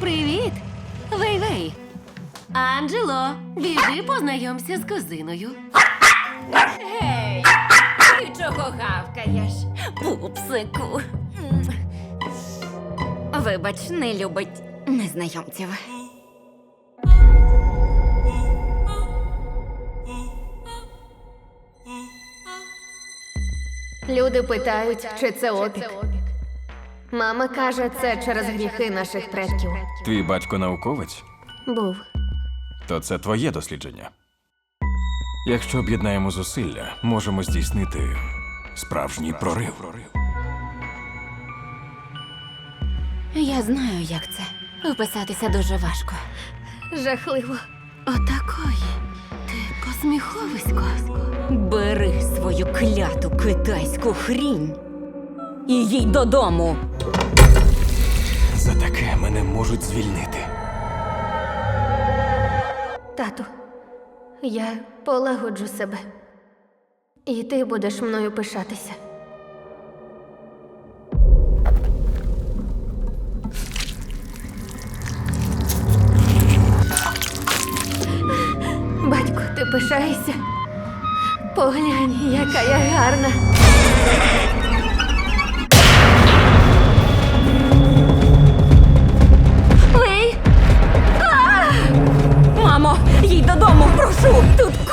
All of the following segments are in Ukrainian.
Привіт! Вей-вей! Анджело, біжи познайомся з кузиною. Гей, ти чого гавкаєш? Пупсику. Вибач, не любить незнайомців. Люди питають, чи це опік. Мама каже, це через гріхи наших предків. Твій батько науковець, Був. то це твоє дослідження. Якщо об'єднаємо зусилля, можемо здійснити справжній прорив. Я знаю, як це. Вписатися дуже важко. Жахливо. Отакої. Ти посміховисько. Бери свою кляту китайську хрінь і їдь додому. За таке мене можуть звільнити. Тату, я полагоджу себе. І ти будеш мною пишатися. Батько, ти пишаєшся? Поглянь, яка я гарна.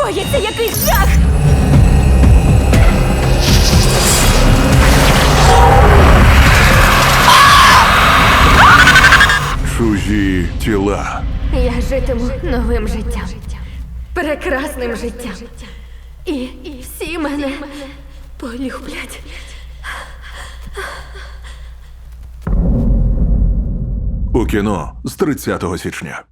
Коїться якийсь жах! Чужі тіла. Я житиму новим життям. Прекрасним життям. І всі мене полюблять. У кіно з 30 січня.